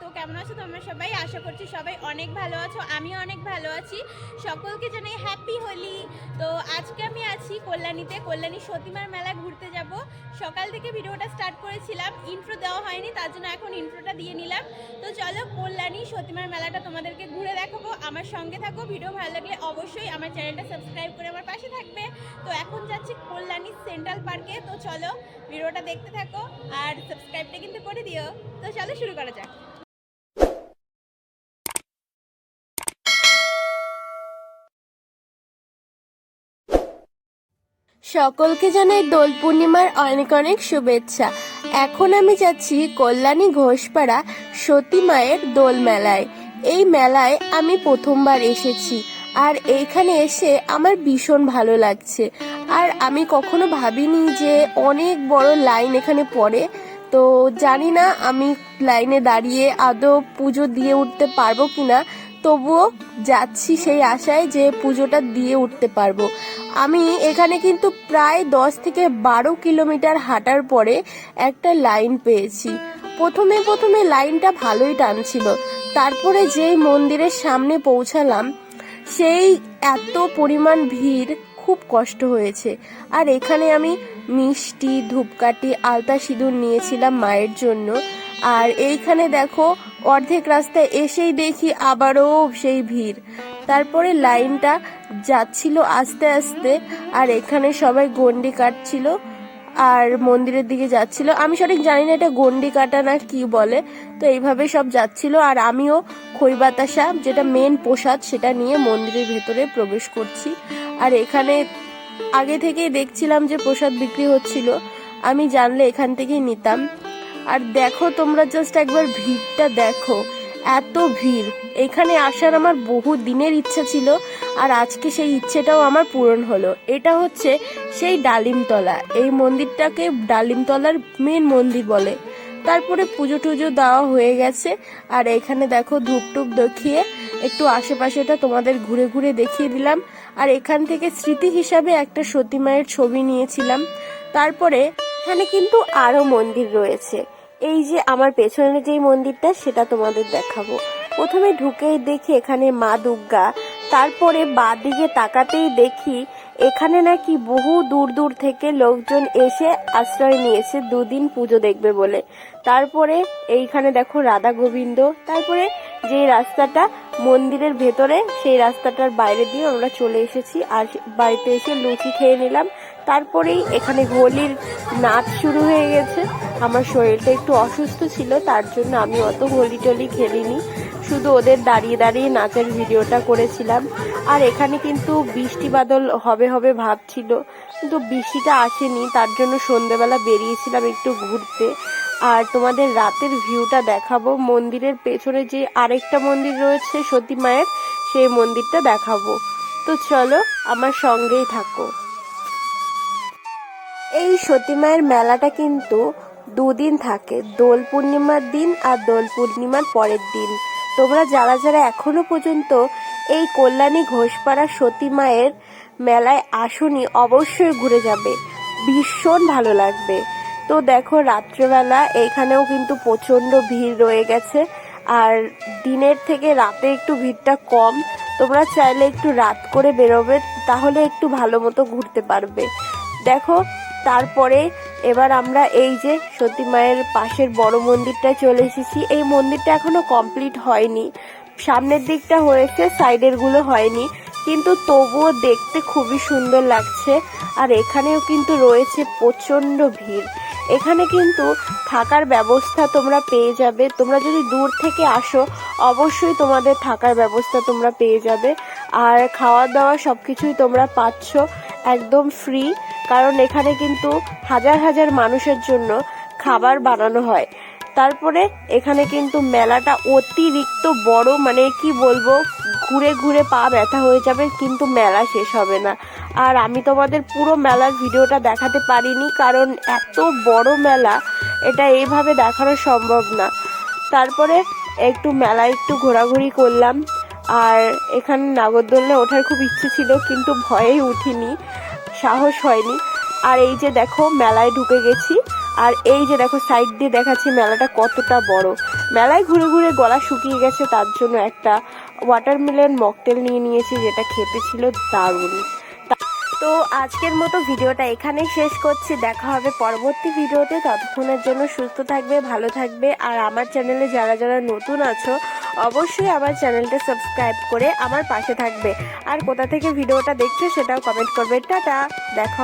তো কেমন আছো তোমরা সবাই? আশা করছি সবাই অনেক ভালো আছো, আমিও অনেক ভালো আছি। সকলকে জানাই হ্যাপি হোলি তো আজকে আমি আছি কল্যাণীতে, কল্যাণী সতীমার মেলা ঘুরতে যাব। সকাল থেকে ভিডিওটা স্টার্ট করেছিলাম ইন্ট্রো দেওয়া হয়নি, তার জন্য এখন ইন্ট্রোটা দিয়ে নিলাম। তো চলো কল্যাণী সতীমার মেলাটা তোমাদেরকে ঘুরে দেখাবো। আমার সঙ্গে থাকো, ভিডিও ভালো লাগলে অবশ্যই আমার চ্যানেলটা সাবস্ক্রাইব করে আমার পাশে থাকবে। তো এখন যাচ্ছি কল্যাণী সেন্ট্রাল পার্কে তো চলো ভিডিওটা দেখতে থাকো আর সাবস্ক্রাইবটা কিন্তু করে দিও। তো চলো শুরু করা যাক। সকলকে জানাই দোল পূর্ণিমার অনেক অনেক শুভেচ্ছা। এখন আমি যাচ্ছি কল্যাণী ঘোষপাড়া সতী মায়ের দোল মেলায়। এই মেলায় আমি প্রথমবার এসেছি আর এইখানে এসে আমার ভীষণ ভালো লাগছে। আর আমি কখনো ভাবিনি যে অনেক বড় লাইন এখানে পড়ে। তো জানি না আমি লাইনে দাঁড়িয়ে আদৌ পুজো দিয়ে উঠতে পারব কিনা। তবুও যাচ্ছি সেই আশায় যে পুজোটা দিয়ে উঠতে পারব। আমি এখানে কিন্তু প্রায় দশ থেকে বারো কিলোমিটার হাঁটার পরে একটা লাইন পেয়েছি। প্রথমে প্রথমে লাইনটা ভালোই টানছিল। তারপরে যেই মন্দিরের সামনে পৌঁছালাম, সেই এত পরিমাণ ভিড়, খুব কষ্ট হয়েছে। আর এখানে আমি মিষ্টি, ধূপকাঠি, আলতা সিঁদুর নিয়েছিলাম মায়ের জন্য। আর এইখানে দেখো, অর্ধেক রাস্তায় এসেই দেখি আবারও সেই ভিড়। তারপরে লাইনটা যাচ্ছিল আস্তে আস্তে, আর এখানে সবাই গন্ডি কাটছিল আর মন্দিরের দিকে যাচ্ছিল। আমি সঠিক জানি না এটা গন্ডি কাটা না কি বলে, তো এইভাবে সব যাচ্ছিল আর আমিও খই বাতাসা, যেটা মেন প্রসাদ, সেটা নিয়ে মন্দিরের ভেতরে প্রবেশ করছি। আর এখানে আগে থেকেই দেখছিলাম যে প্রসাদ বিক্রি হচ্ছিল, আমি জানলে এখান থেকেই নিতাম। আর দেখো তোমরা জাস্ট একবার ভিড়টা দেখো। এত ভিড়। এখানে আসার আমার বহু দিনের ইচ্ছা ছিল, আর আজকে সেই ইচ্ছেটাও আমার পূরণ হলো। এটা হচ্ছে সেই ডালিমতলা। এই মন্দিরটাকে ডালিমতলার মেন মন্দির বলে। তারপরে পুজো টুজো দেওয়া হয়ে গেছে, আর এখানে দেখো ধূপ টুপ দেখিয়ে একটু আশেপাশেটা তোমাদের ঘুরে ঘুরে দেখিয়ে দিলাম। আর এখান থেকে স্মৃতি হিসাবে একটা সতী মায়ের ছবি নিয়েছিলাম। তারপরে এখানে কিন্তু আরও মন্দির রয়েছে। এই যে আমার পেছনে যেই মন্দিরটা, সেটা তোমাদের দেখাবো। প্রথমে ঢুকেই দেখি এখানে মা দুর্গা। তারপরে বাদিকে তাকাতেই দেখি এখানে নাকি বহু দূর দূর থেকে লোকজন এসে আশ্রয় নিয়েছে, দুদিন পুজো দেখবে বলে। তারপরে এইখানে দেখো রাধা গোবিন্দ। তারপরে যে রাস্তাটা মন্দিরের ভেতরে, সেই রাস্তাটার বাইরে দিয়ে আমরা চলে এসেছি। আর বাড়িতে এসে লুচি খেয়ে নিলাম। তারপরেই এখানে হোলির নাচ শুরু হয়ে গেছে। আমার শরীরটা একটু অসুস্থ ছিল, তার জন্য আমি অত হোলি টলি খেলিনি। শুধু ওদের দাঁড়িয়ে দাঁড়িয়ে নাচের ভিডিওটা করেছিলাম। আর এখানে কিন্তু বৃষ্টি বাদল হবে হবে ভাব ছিল, কিন্তু বৃষ্টিটা আসেনি, তার জন্য সন্ধেবেলা বেরিয়েছিলাম একটু ঘুরতে। আর তোমাদের রাতের ভিউটা দেখাবো, মন্দিরের পেছনে যে আরেকটা মন্দির রয়েছে সতী মায়ের, সেই মন্দিরটা দেখাবো। তো চলো আমার সঙ্গেই থাকো। এই সতী মায়ের মেলাটা কিন্তু দুদিন থাকে। দোল পূর্ণিমার দিন আর দোল পূর্ণিমার পরের দিন। তোমরা যারা যারা এখনও পর্যন্ত এই কল্যাণী ঘোষপাড়া সতী মায়ের মেলায় আসনি, অবশ্যই ঘুরে যাবে। ভীষণ ভালো লাগবে। তো দেখো, রাত্রেবেলা এইখানেও কিন্তু প্রচণ্ড ভিড় রয়ে গেছে। আর দিনের থেকে রাতে একটু ভিড়টা কম। তোমরা চাইলে একটু রাত করে বেরোবে, তাহলে একটু ভালো মতো ঘুরতে পারবে। দেখো তারপরে এবার আমরা এই যে সতী মায়ের পাশের বড় মন্দিরটায় চলে এসেছি। এই মন্দিরটা এখনও কমপ্লিট হয়নি। সামনের দিকটা হয়েছে সাইডেরগুলো হয়নি। কিন্তু তবুও দেখতে খুবই সুন্দর লাগছে। আর এখানেও কিন্তু রয়েছে প্রচণ্ড ভিড়। এখানে কিন্তু থাকার ব্যবস্থা তোমরা পেয়ে যাবে। তোমরা যদি দূর থেকে আসো, অবশ্যই তোমাদের থাকার ব্যবস্থা তোমরা পেয়ে যাবে। আর খাওয়া দাওয়া সব কিছুই তোমরা পাচ্ছ। একদম ফ্রি কারণ এখানে কিন্তু হাজার হাজার মানুষের জন্য খাবার বানানো হয়। তারপরে এখানে কিন্তু মেলাটা অতিরিক্ত বড় মানে কি বলব, ঘুরে ঘুরে পা ব্যথা হয়ে যাবে, কিন্তু মেলা শেষ হবে না। আর আমি তোমাদের পুরো মেলার ভিডিওটা দেখাতে পারিনি, কারণ এত বড় মেলা, এটা এইভাবে দেখানো সম্ভব না। তারপরে একটু মেলায় একটু ঘোরাঘুরি করলাম, আর এখানে নাগরদোলনে ওঠার খুব ইচ্ছে ছিল, কিন্তু ভয়েই উঠিনি। সাহস হয়নি। আর এই যে দেখো, মেলায় ঢুকে গেছি। আর এই যে দেখো সাইড দিয়ে দেখাচ্ছি মেলাটা কতটা বড়। মেলায় ঘুরে ঘুরে গলা শুকিয়ে গেছে, তার জন্য একটা ওয়াটারমেলন মকটেল নিয়ে নিয়েছি, যেটা খেতে ছিল দারুণ। তা- আজকের মতো ভিডিওটা এখানেই শেষ করছি। দেখা হবে পরবর্তী ভিডিওতে। ততক্ষণের জন্য সুস্থ থাকবে, ভালো থাকবে। আর আমার চ্যানেলে যারা যারা নতুন আছো অবশ্যই আমার চ্যানেলটা সাবস্ক্রাইব করে আমার পাশে থাকবে। আর কোথা থেকে ভিডিওটা দেখছ সেটাও কমেন্ট করবে। টাটা, দেখা